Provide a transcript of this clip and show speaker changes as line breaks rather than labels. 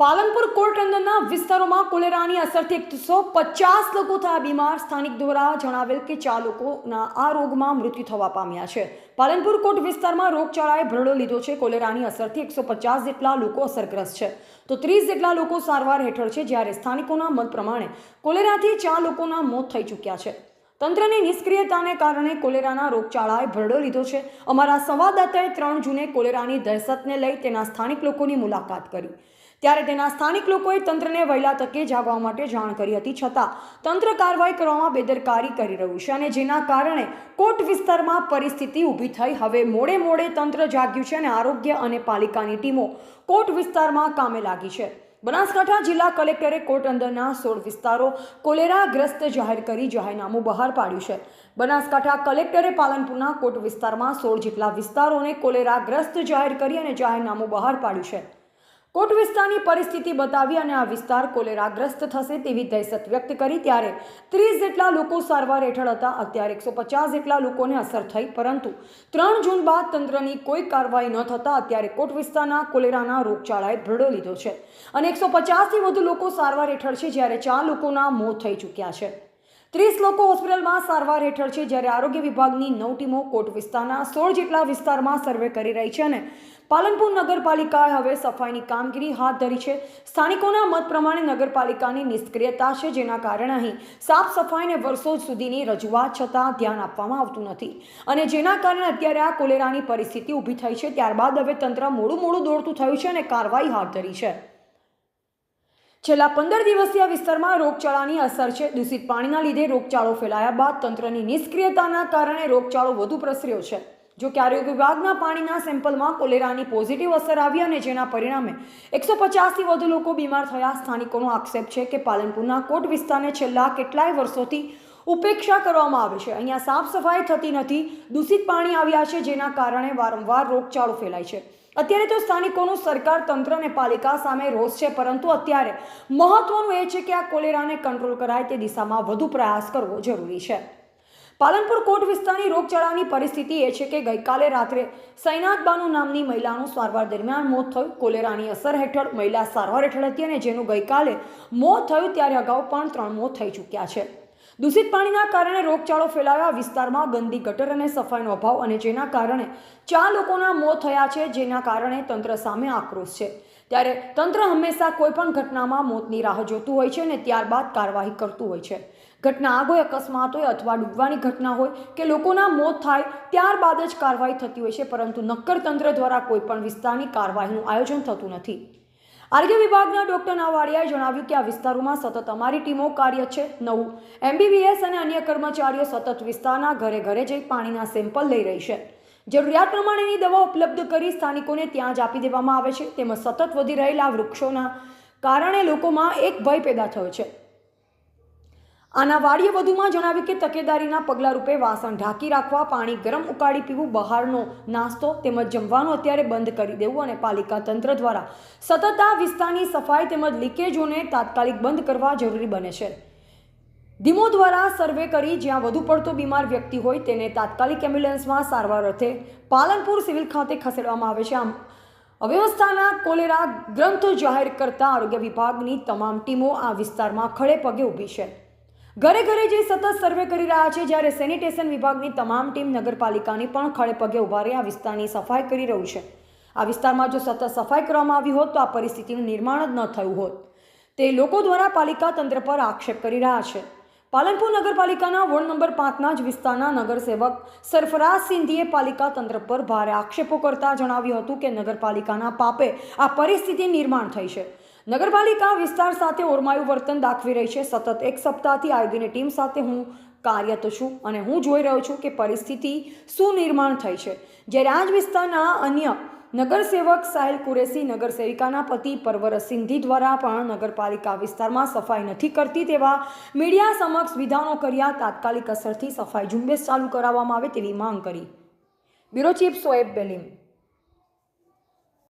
Palanpur court અંદરના વિસ્તારોમાં કોલેરાની અસરથી એકસો પચાસ લોકો થયા બીમાર. સ્થાનિક દ્વારા જણાવેલ કે ચાર લોકોના આ રોગમાં મૃત્યુ થવા પામ્યા છે. પાલનપુર કોર્ટ વિસ્તારમાં રોગચાળાએ ભરડો લીધો છે. કોલેરાની અસરથી એકસો પચાસ જેટલા લોકો અસરગ્રસ્ત છે. તો ત્રીસ જેટલા લોકો સારવાર હેઠળ છે. જ્યારે સ્થાનિકોના મત પ્રમાણે કોલેરાથી ચાર લોકોના મોત થઈ ચૂક્યા છે. તંત્રની નિષ્ક્રિયતાને કારણે કોલેરાના રોગચાળાએ ભરડો લીધો છે. અમારા સંવાદદાતાએ ત્રણ જૂને કોલેરાની દહેશતને લઈ તેના સ્થાનિક લોકોની મુલાકાત કરી. ત્યારે તેના સ્થાનિક લોકોએ તંત્રને વહેલા તકે જાગવા માટે જાણ કરી હતી. છતાં, તંત્ર કાર્યવાહી કરવામાં બેદરકારી કરી રહ્યું છે અને જેના કારણે કોટ વિસ્તારમાં પરિસ્થિતિ ઊભી થઈ. હવે મોડે મોડે તંત્ર જાગ્યું છે અને આરોગ્ય અને પાલિકાની ટીમો કોટ વિસ્તારમાં કામે લાગી છે. બનાસકાંઠા જિલ્લા કલેક્ટરે કોટ અંદરના સોળ વિસ્તારો કોલેરાગ્રસ્ત જાહેર કરી જાહેરનામું બહાર પાડ્યું છે. બનાસકાંઠા કલેક્ટરે પાલનપુરના કોટ વિસ્તારમાં સોળ જેટલા વિસ્તારોને કોલેરાગ્રસ્ત જાહેર કરી અને જાહેરનામું બહાર પાડ્યું છે. કોટ વિસ્તારની પરિસ્થિતિ બતાવી અને આ વિસ્તાર કોલેરાગ્રસ્ત થશે તેવી દહેશત વ્યક્ત કરી ત્યારે ત્રીસ જેટલા લોકો સારવાર હેઠળ હતા, અત્યારે એકસો પચાસ જેટલા લોકોને અસર થઈ, પરંતુ ત્રણ જૂન બાદ તંત્રની કોઈ કાર્યવાહી ન થતાં અત્યારે કોટ વિસ્તારના કોલેરાના રોગચાળાએ ભરડો લીધો છે અને એકસો પચાસથી વધુ લોકો સારવાર હેઠળ છે જ્યારે ચાર લોકોના મોત થઈ ચૂક્યા છે. ત્રીસ લોકો હોસ્પિટલમાં સારવાર હેઠળ છે જ્યારે આરોગ્ય વિભાગની નવ ટીમો કોટ વિસ્તારના સોળ જેટલા વિસ્તારમાં સર્વે કરી રહી છે અને પાલનપુર નગરપાલિકાએ હવે સફાઈની કામગીરી હાથ ધરી છે. સ્થાનિકોના મત પ્રમાણે નગરપાલિકાની નિષ્ક્રિયતા છે, જેના કારણે અહીં સાફ સફાઈને વર્ષો સુધીની રજૂઆત છતાં ધ્યાન આપવામાં આવતું નથી. અને જેના કારણે અત્યારે આ કોલેરાની પરિસ્થિતિ ઊભી થઈ છે, ત્યારબાદ હવે તંત્ર મોડું મોડું દોડતું થયું છે અને કાર્યવાહી હાથ ધરી છે. છેલ્લા પંદર દિવસથી આ વિસ્તારમાં રોગચાળાની અસર છે. દૂષિત પાણીના લીધે રોગચાળો ફેલાયા બાદ તંત્રની નિષ્ક્રિયતાના કારણે રોગચાળો વધુ પ્રસર્યો છે. જો કે આરોગ્ય વિભાગના પાણીના સેમ્પલમાં કોલેરાની પોઝિટિવ અસર આવી અને જેના પરિણામે એકસો પચાસથી વધુ લોકો બીમાર થયા. સ્થાનિકોનો આક્ષેપ છે કે પાલનપુરના કોટ વિસ્તારને છેલ્લા કેટલાય વર્ષોથી ઉપેક્ષા કરવામાં આવે છે. અહીંયા સાફ સફાઈ થતી નથી. દૂષિત પાણી આવ્યા છે, જેના કારણે વારંવાર રોગચાળો ફેલાય છે. અત્યારે તો સ્થાનિકોનું સરકાર, તંત્ર અને પાલિકા સામે રોષ છે, પરંતુ અત્યારે મહત્વનું એ છે કે આ કોલેરાને કંટ્રોલ કરાય તે દિશામાં વધુ પ્રયાસ કરવો જરૂરી છે. પાલનપુર કોટ વિસ્તારની રોગચાળાની પરિસ્થિતિ એ છે કે ગઈકાલે રાત્રે સૈનાથ બાનુ નામની મહિલાનું સારવાર દરમિયાન મોત થયું. કોલેરાની અસર હેઠળ મહિલા સારવાર હેઠળ હતી અને જેનું ગઈકાલે મોત થયું, ત્યારે અગાઉ પણ ત્રણ મોત થઈ ચૂક્યા છે. દૂષિત પાણીના કારણે રોગચાળો ફેલાયો. વિસ્તારમાં ગંદી ગટર અને સફાઈનો અભાવ અને જેના કારણે ચાર લોકોના મોત થયા છે, જેના કારણે તંત્ર સામે આક્રોશ છે. ત્યારે તંત્ર હંમેશા કોઈપણ ઘટનામાં મોતની રાહ જોતું હોય છે અને ત્યારબાદ કાર્યવાહી કરતું હોય છે. ઘટના આગ હોય અકસ્માત હોય અથવા ડૂબવાની ઘટના હોય કે લોકોના મોત થાય, ત્યારબાદ જ કાર્યવાહી થતી હોય છે, પરંતુ નક્કર તંત્ર દ્વારા કોઈપણ વિસ્તારની કાર્યવાહીનું આયોજન થતું નથી. આરોગ્ય વિભાગના ડોક્ટર નાવાડિયાએ જણાવ્યું કે આ વિસ્તારોમાં સતત અમારી ટીમો કાર્ય છે નવું. એમબીબીએસ અને અન્ય કર્મચારીઓ સતત વિસ્તારના ઘરે ઘરે જઈ પાણીના સેમ્પલ લઈ રહી છે. જરૂરિયાત પ્રમાણેની દવા ઉપલબ્ધ કરી સ્થાનિકોને ત્યાં જ આપી દેવામાં આવે છે. તેમજ સતત વધી રહેલા વૃક્ષોના કારણે લોકોમાં એક ભય પેદા થયો છે. આના વાડીએ વધુમાં જણાવ્યું કે તકેદારીના પગલા રૂપે વાસણ ઢાંકી રાખવા, પાણી ગરમ ઉકાળી પીવું, બહારનો નાસ્તો તેમજ જમવાનું અત્યારે બંધ કરી દેવું અને પાલિકા તંત્ર દ્વારા સતત આ વિસ્તારની સફાઈ તેમજ લીકેજોને તાત્કાલિક બંધ કરવા જરૂરી બને છે. ધીમો દ્વારા સર્વે કરી જ્યાં વધુ પડતો બીમાર વ્યક્તિ હોય તેને તાત્કાલિક એમ્બ્યુલન્સમાં સારવાર અર્થે પાલનપુર સિવિલ ખાતે ખસેડવામાં આવે છે. આમ, અવ્યવસ્થાના કોલેરા ગ્રંથો જાહેર કરતા આરોગ્ય વિભાગની તમામ ટીમો આ વિસ્તારમાં ખડે પગે ઊભી છે. ઘરે ઘરે જઈ સતત સર્વે કરી રહ્યા છે, જ્યારે સેનિટેશન વિભાગની તમામ ટીમ નગરપાલિકાની પણ ખડે પગે ઊભા રહી આ વિસ્તારની સફાઈ કરી રહ્યું છે. આ વિસ્તારમાં જો સતત સફાઈ કરવામાં આવી હોત, તો આ પરિસ્થિતિનું નિર્માણ જ ન થયું હોત. તે લોકો દ્વારા પાલિકા તંત્ર પર આક્ષેપ કરી રહ્યા છે. પાલનપુર નગરપાલિકાના વોર્ડ નંબર પાંચના જ વિસ્તારના નગરસેવક સરફરાઝ સિંધીએ પાલિકા તંત્ર પર ભારે આક્ષેપો કરતા જણાવ્યું હતું કે નગરપાલિકાના પાપે આ પરિસ્થિતિ નિર્માણ થઈ છે. નગરપાલિકા વિસ્તાર સાથે ઓરમાયું વર્તન દાખવી રહી છે. સતત એક સપ્તાહથી આયોજનની ટીમ સાથે હું કાર્યરત છું અને હું જોઈ રહ્યો છું કે પરિસ્થિતિ શું નિર્માણ થઈ છે. જ્યારે આ જ વિસ્તારના અન્ય નગરસેવક સાહિલ કુરેશી નગરસેવિકાના પતિ પરવર સિંધી દ્વારા પણ નગરપાલિકા વિસ્તારમાં સફાઈ નથી કરતી તેવા મીડિયા સમક્ષ વિધાનો કર્યા, તાત્કાલિક અસરથી સફાઈ ઝુંબેશ ચાલુ કરાવવામાં આવે તેવી માંગ કરી. Bureau chief Soeb Belim